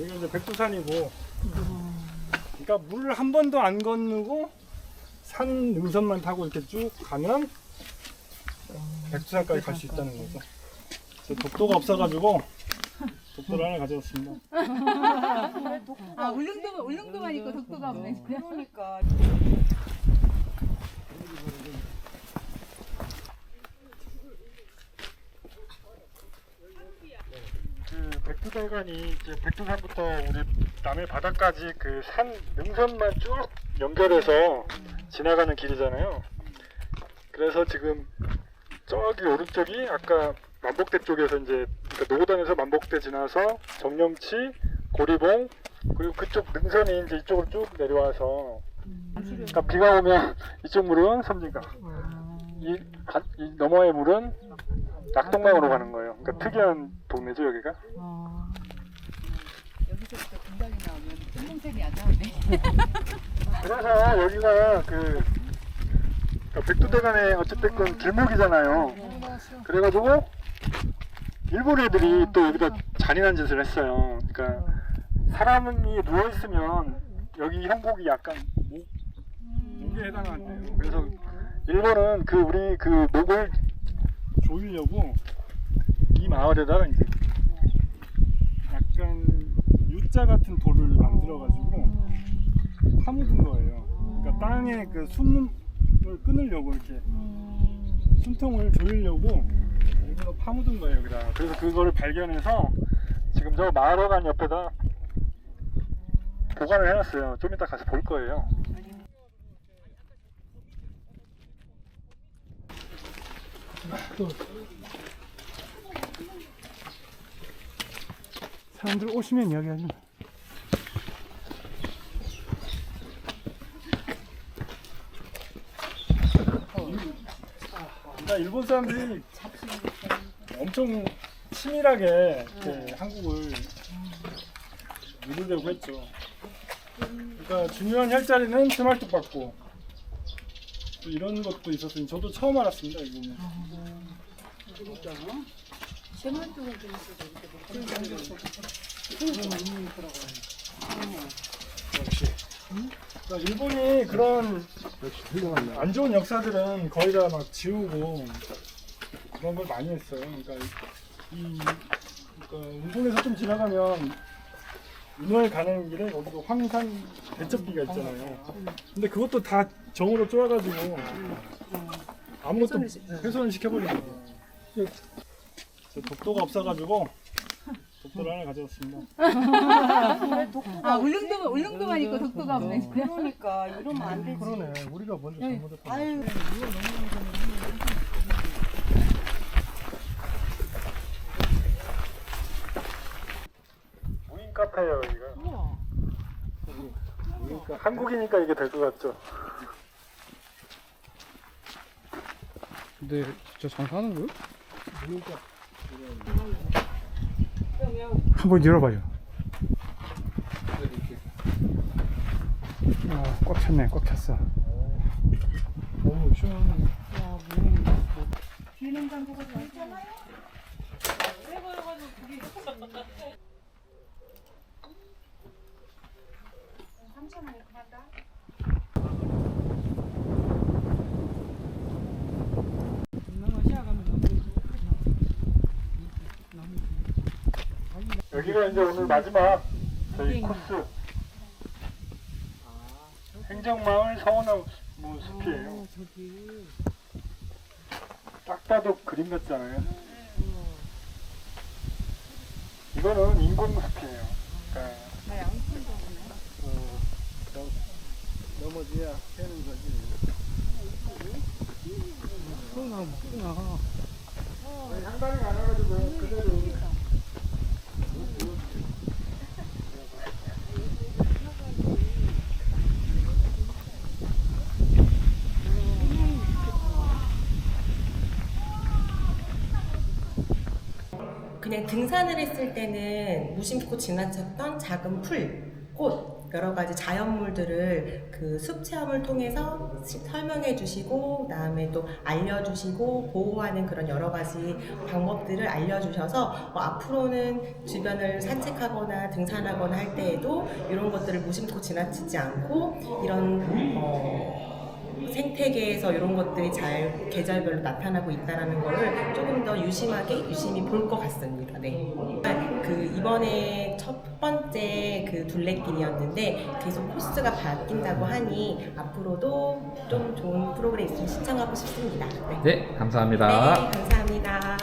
여기 이제 백두산이고, 그러니까 물을 한 번도 안 건너고 산 능선만 타고 이렇게 쭉 가면 백두산까지 갈 수 있다는 거죠. 저 독도가 없어가지고 독도를 하나 가져왔습니다. 아 울릉도만 울릉도만 있고 독도가 없네. 그러니까 그 백두대간이 이제 백두산부터 우리 남해 바다까지 그 산 능선만 쭉 연결해서 지나가는 길이잖아요. 그래서 지금 저기 오른쪽이 아까 만복대 쪽에서 이제 그러니까 노고단에서 만복대 지나서 정령치, 고리봉 그리고 그쪽 능선이 이제 이쪽으로 쭉 내려와서 그러니까 비가 오면 이쪽 물은 섬진강, 이, 가- 이 너머의 물은 낙동강으로 가는 거예요. 그러니까 특이한 동네죠 여기가. 여기서부터 분당이 나오면 분홍색이 안 나오네. 그래서 여기가 그 그러니까 백두대간의 어쨌든 길목이잖아요. 그래가지고 일본 애들이 또 여기다 잔인한 짓을 했어요. 그러니까 사람이 누워 있으면 여기 형국이 약간 목 목에 해당한대요. 그래서 일본은 그 우리 그 목을 조이려고 이 마을에다가 이제 약간 U자 같은 돌을 만들어가지고 파묻은 거예요. 그러니까 땅에 그 숨을 끊으려고 이렇게 숨통을 조이려고 일부러 파묻은 거예요 여기다. 그래서 그거를 발견해서 지금 저 마을회관 옆에다 보관을 해놨어요. 좀 이따 가서 볼 거예요. 사람들 오시면 이야기하죠. 그러니까 일본 사람들이 엄청 치밀하게 이렇게 한국을 누르려고 했죠. 그러니까 중요한 혈자리는 스말트 받고 또 이런 것도 있었으니 저도 처음 알았습니다. 이거는. 역시. 그러니까 일본이 그런 안 좋은 역사들은 거의 다 막 지우고 그런 걸 많이 했어요. 그러니까 이 그러니까 운송에서 좀 지나가면 운월 가는 길에 거기도 황산 대첩기가 있잖아요. 근데 그것도 다 정으로 쪼아가지고 아무것도 훼손을 시켜버린 거예요. 저 독도가 없어가지고 독도를 하나 가져왔습니다. 아 울릉도만 울릉도만 있고 독도가 없네. 그러니까 이러면 안 되지. 그러네. 우리가 먼저 잘못했다. 아유 무인 카페예요 여기가. 그러니까 한국이니까 이게 될 것 같죠. 근데 진짜 장사하는 거요? 한번 열어봐요. 아, 꽉 찼네, 꽉 찼어. 너무 시원하네. 여기가 이제 오늘 마지막 저희 코스 행정마을 서원나무 숲이에요. 딱 봐도 그림 같지 않아요? 이거는 인공 숲이에요. 그러니까 어, 넘- 넘어져야 캐는 거지. 어, 양반이 많아가지고 그대로 그냥 등산을 했을 때는 무심코 지나쳤던 작은 풀, 꽃 여러 가지 자연물들을 그 숲 체험을 통해서 시- 설명해 주시고 그 다음에 또 알려주시고 보호하는 그런 여러 가지 방법들을 알려주셔서 뭐 앞으로는 주변을 산책하거나 등산하거나 할 때에도 이런 것들을 무심코 지나치지 않고 이런 어, 생태계에서 이런 것들이 잘 계절별로 나타나고 있다라는 거를 조금 더 유심하게 유심히 볼 것 같습니다. 네. 그 이번에 첫 번째 그 둘레길이었는데 계속 코스가 바뀐다고 하니 앞으로도 좀 좋은 프로그램 있으면 신청하고 싶습니다. 네. 네, 감사합니다. 네, 감사합니다.